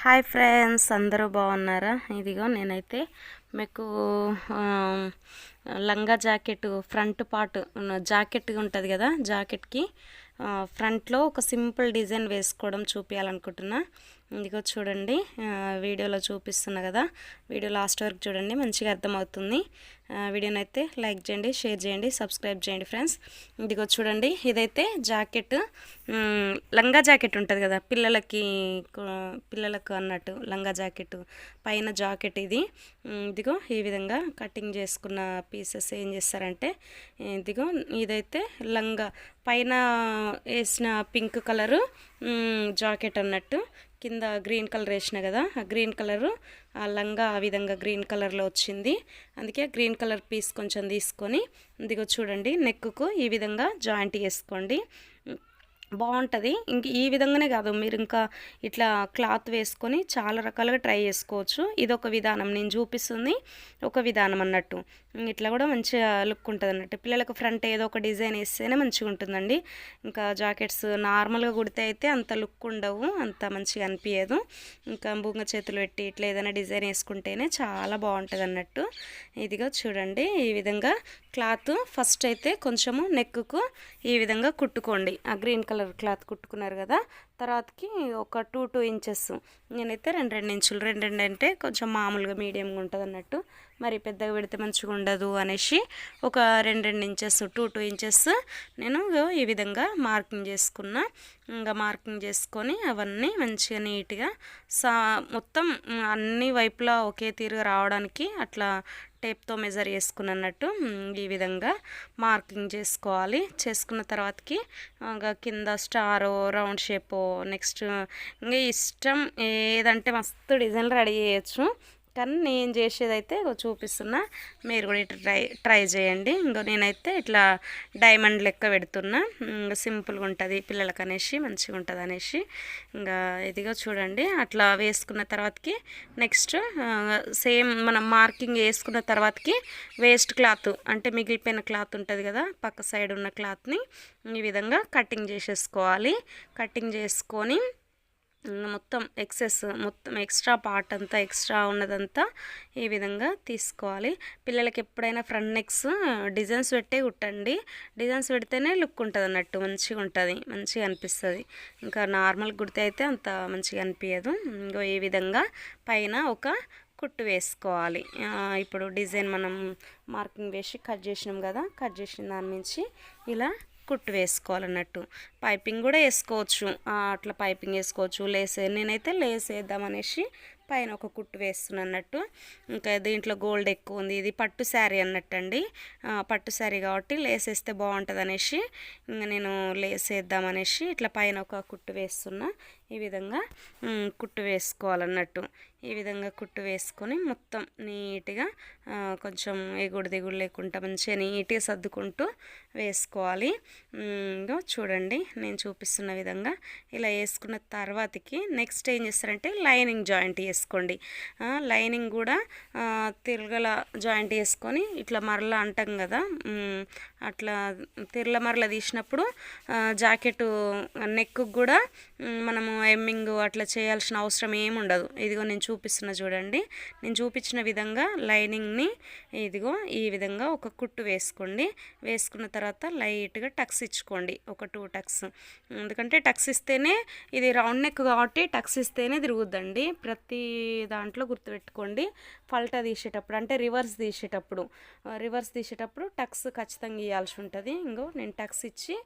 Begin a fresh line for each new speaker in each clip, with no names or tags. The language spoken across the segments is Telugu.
హాయ్ ఫ్రెండ్స్ అందరూ బాగున్నారా? ఇదిగో నేనైతే మీకు లంగా జాకెట్ ఫ్రంట్ పార్ట్ జాకెట్ ఉంటుంది కదా జాకెట్కి ఫ్రంట్లో ఒక సింపుల్ డిజైన్ వేసుకోవడం చూపించాలనుకుంటున్నా ఇదిగో చూడండి వీడియోలో చూపిస్తున్నా కదా. వీడియో లాస్ట్ వరకు చూడండి మంచిగా అర్థమవుతుంది. వీడియోనైతే లైక్ చేయండి షేర్ చేయండి సబ్స్క్రైబ్ చేయండి ఫ్రెండ్స్. ఇదిగో చూడండి ఇదైతే జాకెట్ లంగా జాకెట్ ఉంటుంది కదా పిల్లలకి పిల్లలకు అన్నట్టు లంగా జాకెట్ పైన జాకెట్ ఇది. ఇదిగో ఈ విధంగా కటింగ్ చేసుకున్న పీసెస్ ఏం చేస్తారంటే ఇదిగో ఇదైతే లంగా పైన వేసిన పింక్ కలరు జాకెట్ అన్నట్టు కింద గ్రీన్ కలర్ వేసిన కదా ఆ గ్రీన్ కలరు ఆ లంగా ఆ విధంగా గ్రీన్ కలర్లో వచ్చింది. అందుకే గ్రీన్ కలర్ పీస్ కొంచెం తీసుకొని ఇదిగో చూడండి నెక్కు ఈ విధంగా జాయింట్ చేసుకోండి. బాగుంటుంది. ఇంక ఈ విధంగానే కాదు మీరు ఇంకా ఇట్లా క్లాత్ వేసుకొని చాలా రకాలుగా ట్రై చేసుకోవచ్చు. ఇది ఒక విధానం నేను చూపిస్తుంది ఒక విధానం అన్నట్టు. ఇట్లా కూడా మంచిగా లుక్ ఉంటుంది అన్నట్టు. పిల్లలకు ఫ్రంట్ ఏదో ఒక డిజైన్ వేస్తేనే మంచిగా ఉంటుందండి. ఇంకా జాకెట్స్ నార్మల్గా కుడితే అయితే అంత లుక్ ఉండవు అంత మంచిగా అనిపించదు ఇంకా బుంగ చేతులు పెట్టి ఇట్లా ఏదైనా డిజైన్ వేసుకుంటేనే చాలా బాగుంటుంది అన్నట్టు. ఇదిగో చూడండి ఈ విధంగా క్లాత్ ఫస్ట్ అయితే కొంచెము నెక్కు ఈ విధంగా కుట్టుకోండి. ఆ గ్రీన్ కలర్ క్లాత్ కుట్టుకున్నారు కదా తర్వాతకి ఒక టూ టూ ఇంచెస్. నేనైతే రెండు రెండు ఇంచులు. రెండు రెండు అంటే కొంచెం మామూలుగా మీడియంగా ఉంటుంది అన్నట్టు మరి పెద్దగా పెడితే మంచిగా ఉండదు అనేసి ఒక రెండు రెండు ఇంచెస్ టూ టూ ఇంచెస్ నేను ఈ విధంగా మార్కింగ్ చేసుకున్నా. ఇంకా మార్కింగ్ చేసుకొని అవన్నీ మంచిగా నీట్గా సా మొత్తం అన్ని వైపులా ఒకే తీరుగా రావడానికి అట్లా టేప్తో మెజర్ చేసుకున్నట్టు ఈ విధంగా మార్కింగ్ చేసుకోవాలి. చేసుకున్న తర్వాతకి ఇంకా కింద స్టారో రౌండ్ షేపో నెక్స్ట్ ఇంకా ఇష్టం ఏదంటే మస్తు డిజైన్లు రెడీ చేయొచ్చు. కానీ నేను చేసేదైతే చూపిస్తున్నా. మీరు కూడా ఇట్లా ట్రై ట్రై చేయండి. ఇంకో నేనైతే ఇట్లా డైమండ్ లెక్క పెడుతున్నా. ఇంకా సింపుల్గా ఉంటుంది. పిల్లలకి అనేసి మంచిగా ఉంటుంది అనేసి ఇంకా ఇదిగో చూడండి. అట్లా వేసుకున్న తర్వాతకి నెక్స్ట్ సేమ్ మనం మార్కింగ్ వేసుకున్న తర్వాతకి వేస్ట్ క్లాత్ అంటే మిగిలిపోయిన క్లాత్ ఉంటుంది కదా పక్క సైడ్ ఉన్న క్లాత్ని ఈ విధంగా కటింగ్ చేసేసుకోవాలి. కటింగ్ చేసుకొని మొత్తం ఎక్సెస్ మొత్తం ఎక్స్ట్రా పార్ట్ అంతా ఎక్స్ట్రా ఉన్నదంతా ఈ విధంగా తీసుకోవాలి. పిల్లలకి ఎప్పుడైనా ఫ్రంట్ నెక్స్ డిజైన్స్ పెట్టే కుట్టండి. డిజైన్స్ పెడితేనే లుక్ ఉంటుంది అన్నట్టు మంచిగా ఉంటుంది మంచిగా అనిపిస్తుంది. ఇంకా నార్మల్ కుడితే అయితే అంత మంచిగా అనిపించదు ఇంకో ఈ విధంగా పైన ఒక కుట్టు వేసుకోవాలి. ఇప్పుడు డిజైన్ మనం మార్కింగ్ వేసి కట్ చేసినాం కదా కట్ చేసిన దాని నుంచి ఇలా కుట్టు వేసుకోవాలన్నట్టు. పైపింగ్ కూడా వేసుకోవచ్చు. అట్లా పైపింగ్ వేసుకోవచ్చు. లేస్ నేనైతే లేస్ వేద్దామనేసి పైన ఒక కుట్టు వేస్తున్నా అన్నట్టు ఇంకా దీంట్లో గోల్డ్ ఎక్కువ ఉంది. ఇది పట్టు శారీ అన్నట్టు అండి పట్టు శారీ కాబట్టి లేస్ వేస్తే బాగుంటుంది అనేసి ఇంకా నేను లేస్ వేద్దామనేసి ఇట్లా పైన ఒక కుట్టు వేస్తున్నా. ఈ విధంగా కుట్టు వేసుకోవాలన్నట్టు. ఈ విధంగా కుట్టు వేసుకొని మొత్తం నీట్గా కొంచెం ఎగుడు దిగుడు లేకుండా మంచిగా నీట్గా సర్దుకుంటూ వేసుకోవాలి. ఇంకా చూడండి నేను చూపిస్తున్న విధంగా ఇలా వేసుకున్న తర్వాతకి నెక్స్ట్ ఏం చేస్తారంటే లైనింగ్ జాయింట్ వేసుకోండి. లైనింగ్ కూడా తిరగల జాయింట్ వేసుకొని ఇట్లా మరల అంటాం కదా అట్లా తిరల మరల తీసినప్పుడు జాకెట్ నెక్ కూడా మనము ఎమ్మింగ్ అట్లా చేయాల్సిన అవసరం ఏముండదు. ఇదిగో నేను చూపిస్తున్నా చూడండి. నేను చూపించిన విధంగా లైనింగ్ని ఇదిగో ఈ విధంగా ఒక కుట్టు వేసుకోండి. వేసుకున్న తర్వాత లైట్గా టక్స్ ఇచ్చుకోండి. ఒక టూ టక్స్. ఎందుకంటే టక్స్ ఇస్తేనే ఇది రౌండ్ నెక్ కాబట్టి టక్స్ ఇస్తేనే తిరుగుద్దండి. ప్రతి దాంట్లో గుర్తుపెట్టుకోండి. ఫల్టా తీసేటప్పుడు అంటే రివర్స్ తీసేటప్పుడు. రివర్స్ తీసేటప్పుడు టక్స్ ఖచ్చితంగా ఇవ్వాల్సి ఉంటుంది. ఇంకో నేను టక్స్ ఇచ్చి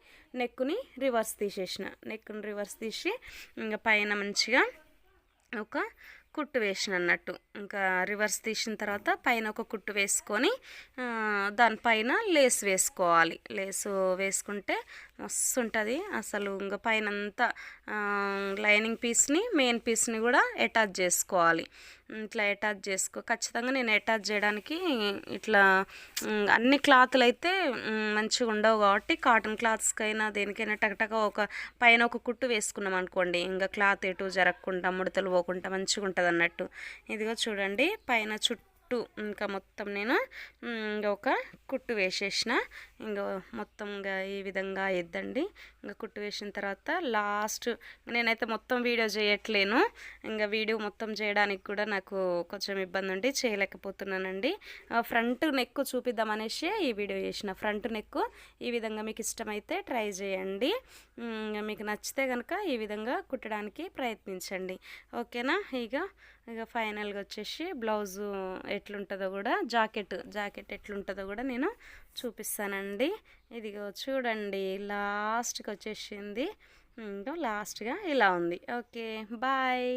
నెక్కుని రివర్స్ తీసేసిన. నెక్కుని రివర్స్ తీసి ఇంకా పైన మంచిగా ఒక కుట్టు వేసిన అన్నట్టు ఇంకా రివర్స్ తీసిన తర్వాత పైన ఒక కుట్టు వేసుకొని దానిపైన లేస్ వేసుకోవాలి. లేసు వేసుకుంటే మస్తు ఉంటుంది అసలు ఇంకా పైన అంతా లైనింగ్ పీస్ని మెయిన్ పీస్ని కూడా అటాచ్ చేసుకోవాలి. ఇట్లా అటాచ్ చేసుకో. ఖచ్చితంగా నేను అటాచ్ చేయడానికి ఇట్లా అన్ని క్లాత్లు అయితే మంచిగా ఉండవు కాబట్టి కాటన్ క్లాత్స్కైనా దేనికైనా టకటక ఒక పైన ఒక కుట్టు వేసుకున్నాం అనుకోండి. ఇంకా క్లాత్ ఎటు జరగకుండా ముడతలు పోకుండా మంచిగా ఉంటుంది అన్నట్టు. ఇదిగో చూడండి పైన చుట్టూ ఇంకా మొత్తం నేను ఇంకా ఒక కుట్టు వేసేసిన. ఇంకా మొత్తం ఇంకా ఈ విధంగా ఇద్దండి ఇంకా కుట్టు వేసిన తర్వాత లాస్ట్ నేనైతే మొత్తం వీడియో చేయట్లేను. ఇంకా వీడియో మొత్తం చేయడానికి కూడా నాకు కొంచెం ఇబ్బంది ఉండి చేయలేకపోతున్నానండి. ఫ్రంట్ నెక్ చూపిద్దాం అనేసి ఈ వీడియో చేసిన. ఫ్రంట్ నెక్ ఈ విధంగా మీకు ఇష్టమైతే ట్రై చేయండి. మీకు నచ్చితే కనుక ఈ విధంగా కుట్టడానికి ప్రయత్నించండి. ఓకేనా? ఇక ఇక ఫైనల్గా వచ్చేసి బ్లౌజు ఎట్లుంటుందో కూడా జాకెట్ జాకెట్ ఎట్లుంటుందో కూడా నేను చూపిస్తానండి. ఇదిగో చూడండి లాస్ట్కి వచ్చేసింది. ఇంకా లాస్ట్గా ఇలా ఉంది. Okay bye.